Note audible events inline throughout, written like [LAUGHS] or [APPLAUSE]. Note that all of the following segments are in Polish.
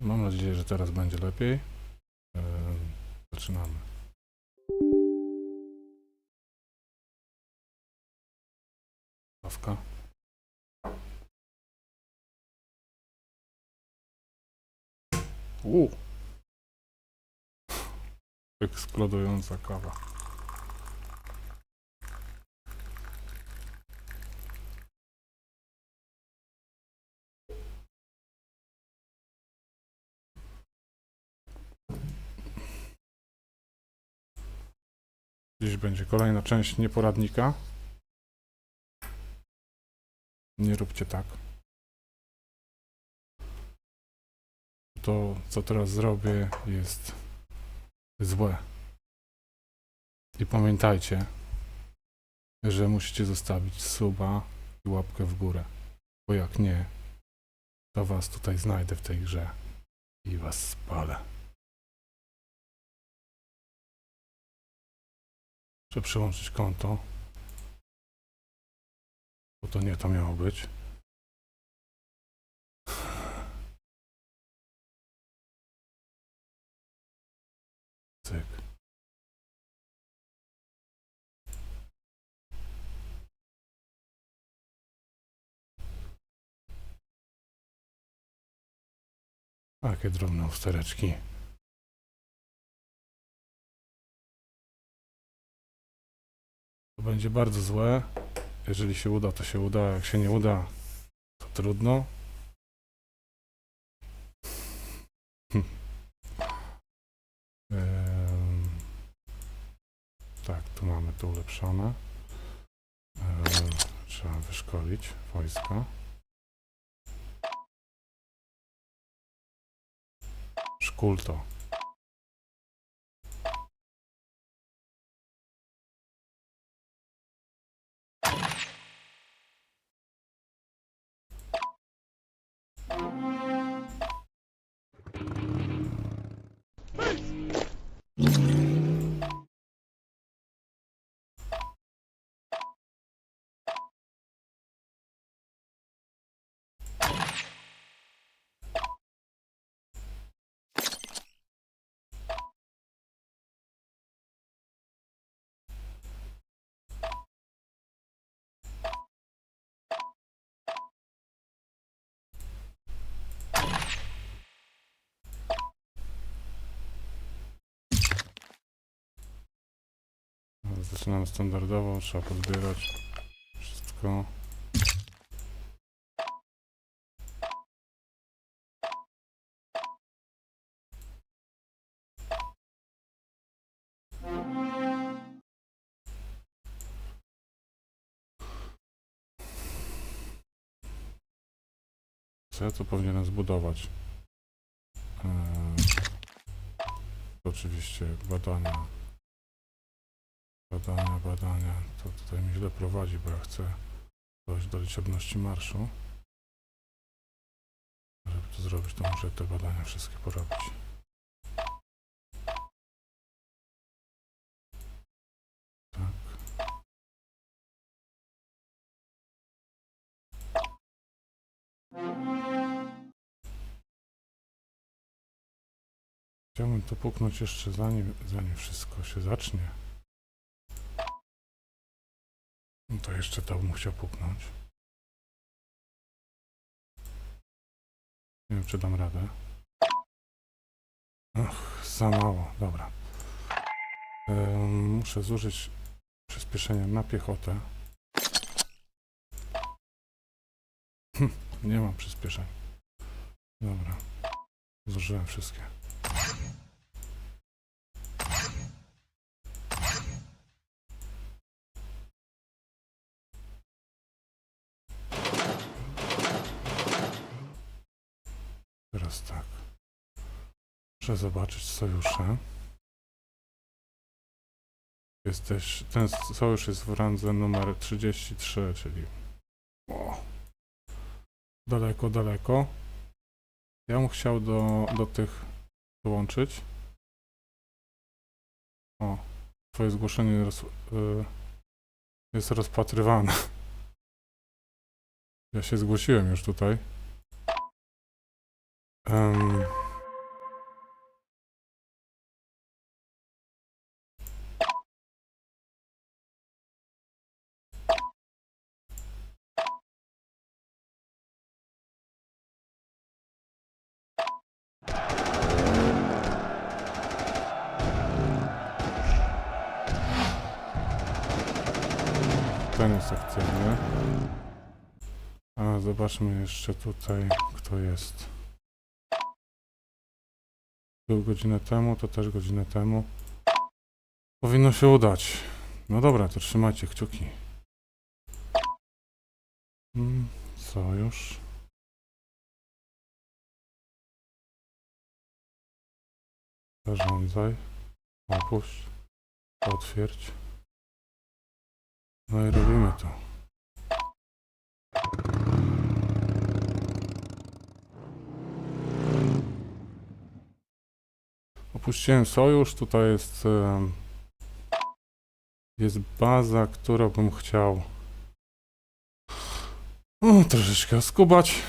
Mam nadzieję, że teraz będzie lepiej. Em, Zaczynamy. Stawka. U. Eksplodująca kawa. Dziś będzie kolejna część nieporadnika. Nie róbcie tak. To, co teraz zrobię, jest złe. I pamiętajcie, że musicie zostawić suba i łapkę w górę. Bo jak nie, to was tutaj znajdę w tej grze i was spalę. Muszę przyłączyć konto. Bo to nie to miało być. Takie drobne ustereczki. To będzie bardzo złe. Jeżeli się uda, to się uda. Jak się nie uda, to trudno. Hm. Em, tak, tu mamy to ulepszone. Trzeba wyszkolić wojska. Szkól to. Zaczynamy standardowo, trzeba pozbierać wszystko. Co ja tu powinienem zbudować? Eee, oczywiście badania. Badania, badania. To tutaj mi źle prowadzi, bo ja chcę dojść do liczebności marszu. Żeby to zrobić, to muszę te badania wszystkie porobić. Tak. Chciałbym to puknąć jeszcze zanim, zanim wszystko się zacznie. No to jeszcze to bym chciał puknąć. Nie wiem, czy dam radę. Za mało, dobra. Muszę zużyć przyspieszenia na piechotę. Hm, nie mam przyspieszeń. Dobra. Zużyłem wszystkie. Teraz tak. Muszę zobaczyć sojusze. Jesteś, ten sojusz jest w randze numer 33, czyli o, daleko, daleko. Ja bym chciał do, do tych dołączyć. O, twoje zgłoszenie roz, y, jest rozpatrywane. Ja się zgłosiłem już tutaj. Em, A zobaczmy jeszcze tutaj, kto jest. Był godzinę temu, to też godzinę temu. Powinno się udać. No dobra, to trzymajcie kciuki. Mm, sojusz. Zarządzaj. Opuść. Potwierdź. No i robimy to. Opuściłem sojusz. Tutaj jest jest baza, którą bym chciał troszeczkę oskubać.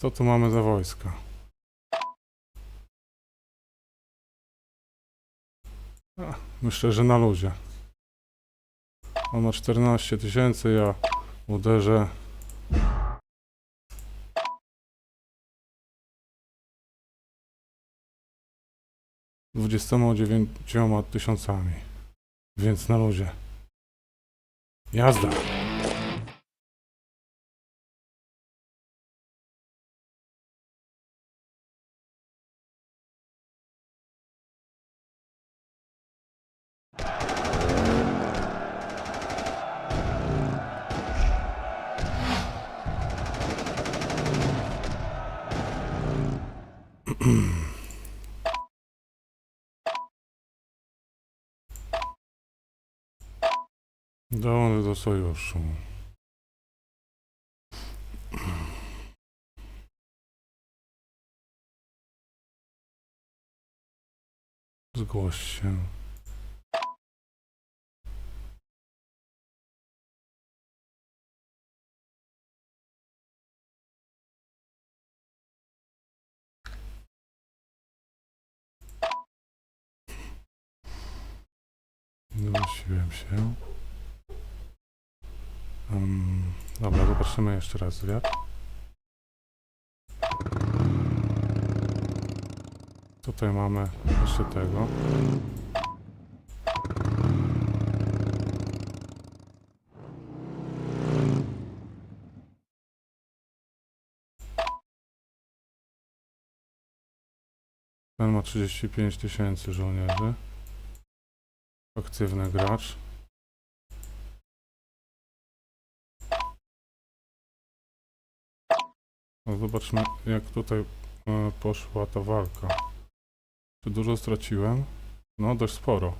Co tu mamy za wojska? Myślę, że na luzie. On ma 14 tysięcy, ja uderzę. Dwudziestoma dziewięcioma tysiącami. Więc na luzie. Jazda! Dążę do sojuszu. Zgłoś się. Zgłosiłem się. Um, dobra, zobaczymy jeszcze raz zwiat. Tutaj mamy jeszcze tego. Ten ma 35 tysięcy żołnierzy. Aktywny gracz. No zobaczmy, jak tutaj e, poszła ta walka. Czy dużo straciłem? No, dość sporo.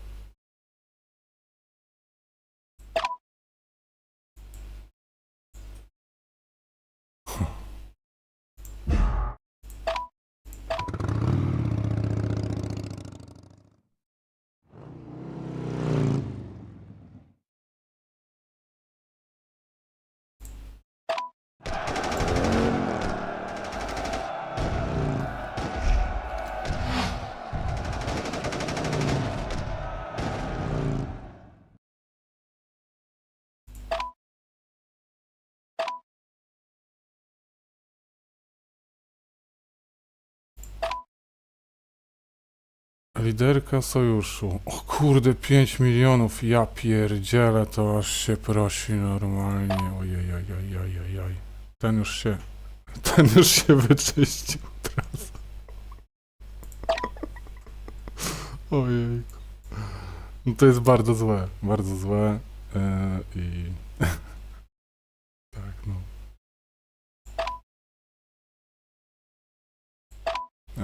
Liderka sojuszu. O kurde, 5 milionów. Ja pierdzielę, to aż się prosi normalnie. Ojej, oj, oj, oj, oj, oj. Ten już się... Ten już się wyczyścił teraz. Ojej. No to jest bardzo złe. Bardzo złe. E, I... [LAUGHS] tak, no.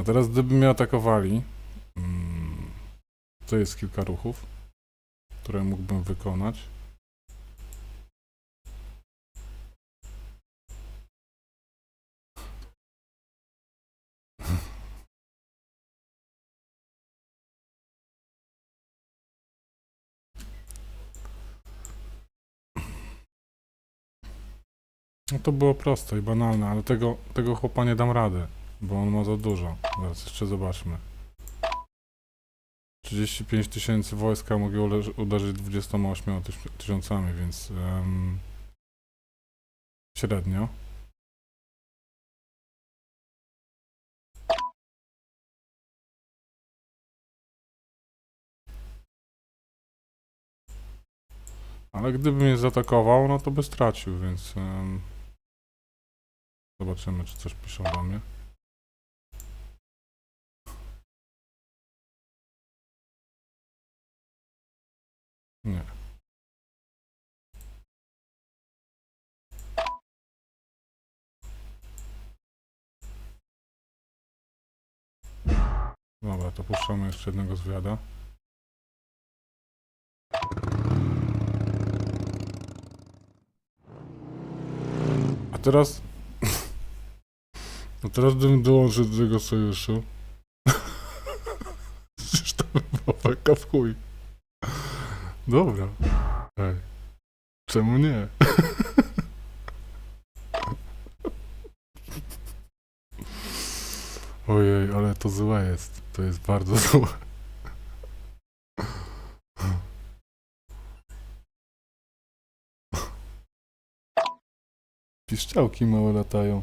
A teraz gdyby mnie atakowali, to jest kilka ruchów, które mógłbym wykonać. No to było proste i banalne, ale tego, tego chłopa nie dam rady, bo on ma za dużo. Zaraz jeszcze zobaczmy. 35 tysięcy wojska mogę uleż- uderzyć 28 tyś- tysiącami, więc em, średnio. Ale gdyby mnie zaatakował, no to by stracił, więc... em, zobaczymy, czy coś piszą do mnie. Nie. Dobra, to puszczamy jeszcze jednego zwiada. A teraz... [LAUGHS] A teraz bym dołączył do tego sojuszu. [LAUGHS] Przecież to by walka w chuj. Dobra. Ej. Czemu nie? Ojej, ale to złe jest. To jest bardzo [LAUGHS] złe. Piszczałki małe latają.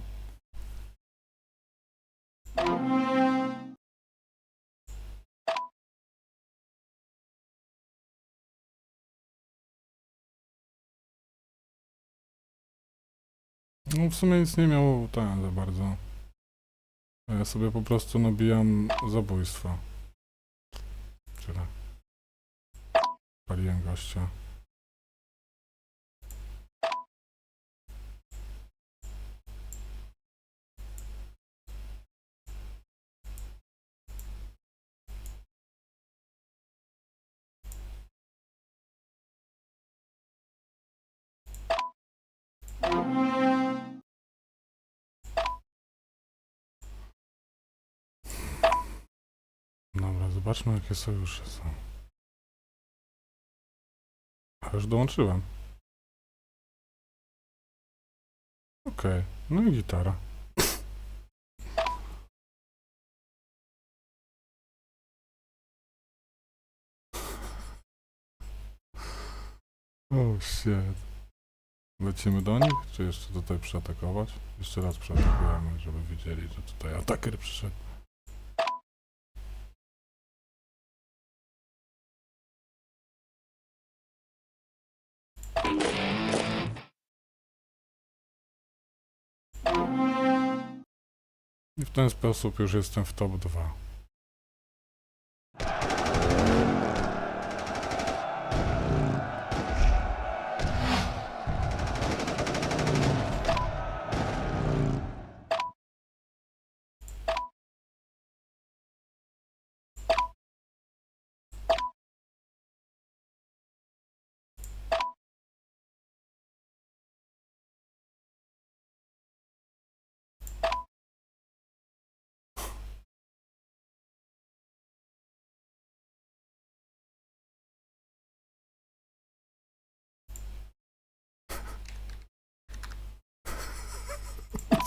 No w sumie nic nie miało ten za bardzo. Ja sobie po prostu nabijam zabójstwo. Tyle. Paliłem gościa. Dobra, zobaczmy jakie sojusze są. A już dołączyłem. Okej, no i gitara. Oh shit. Lecimy do nich, czy jeszcze tutaj przeatakować? Jeszcze raz przeatakujemy, żeby wiedzieli, że tutaj ataker przyszedł. W ten sposób już jestem w top 2.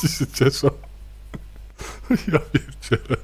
Ci się cieszą. Ja pierdzielę.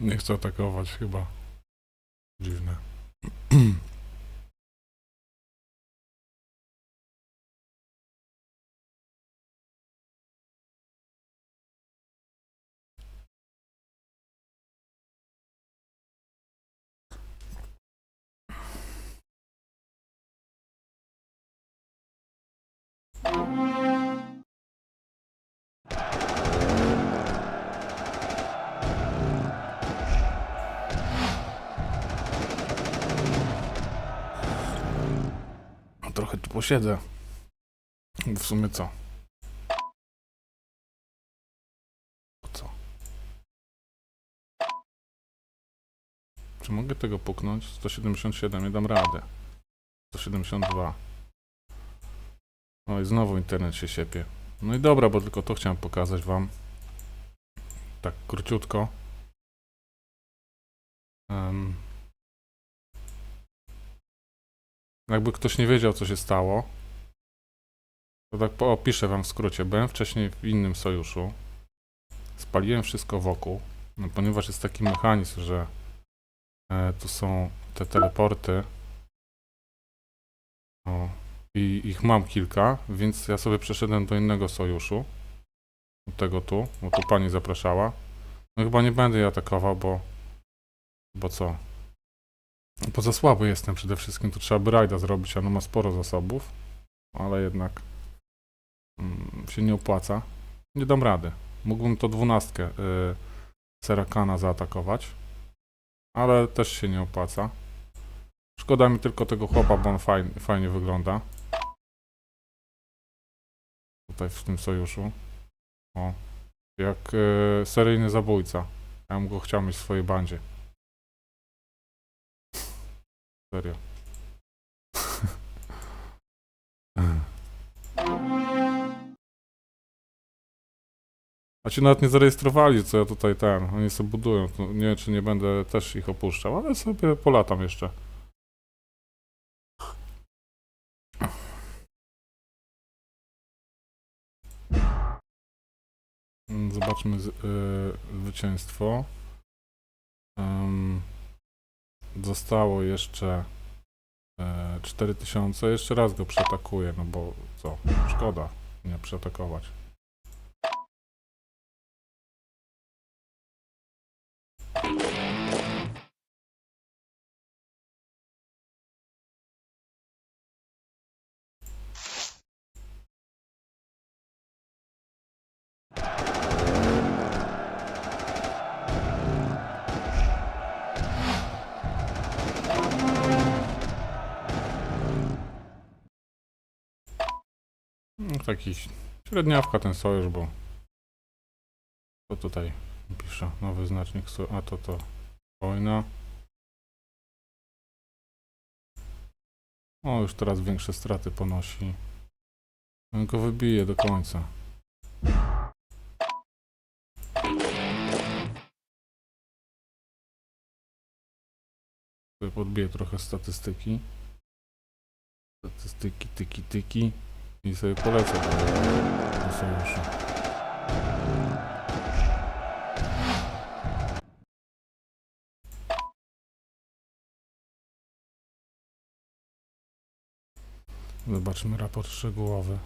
Nie chcę atakować chyba. Dziwne. Posiedzę. W sumie co? Co? Czy mogę tego puknąć? 177, nie dam rady. 172. No i znowu internet się siepie. No i dobra, bo tylko to chciałem pokazać wam. Tak króciutko. Em. Jakby ktoś nie wiedział, co się stało, to tak opiszę wam w skrócie. Byłem wcześniej w innym sojuszu. Spaliłem wszystko wokół, no, ponieważ jest taki mechanizm, że e, tu są te teleporty. O, I ich mam kilka, więc ja sobie przeszedłem do innego sojuszu. Do tego tu, bo tu pani zapraszała. No chyba nie będę jej atakował, bo... Bo co? Bo za słaby jestem przede wszystkim, to trzeba by rajda zrobić, ono ma sporo zasobów, ale jednak mm, się nie opłaca. Nie dam rady. Mógłbym to dwunastkę y, Serakana zaatakować, ale też się nie opłaca. Szkoda mi tylko tego chłopa, bo on fajnie, fajnie wygląda. Tutaj w tym sojuszu. O. Jak y, seryjny zabójca. Ja bym go chciał mieć w swojej bandzie. Serio. [LAUGHS] A ci nawet nie zarejestrowali, co ja tutaj ten. Oni sobie budują. Nie wiem, czy nie będę też ich opuszczał, ale sobie polatam jeszcze. Zobaczmy z, y, zwycięstwo. Em, zostało jeszcze e, 4000. Jeszcze raz go przeatakuję, no bo co? Szkoda nie przeatakować. No, taki średniawka ten sojusz, bo co tutaj pisze? Nowy znacznik, a to to wojna. O, już teraz większe straty ponosi. On go wybije do końca. Podbiję trochę statystyki. Statystyki, tyki, tyki. I sobie polecę do, sojuszu. Zobaczmy raport szczegółowy.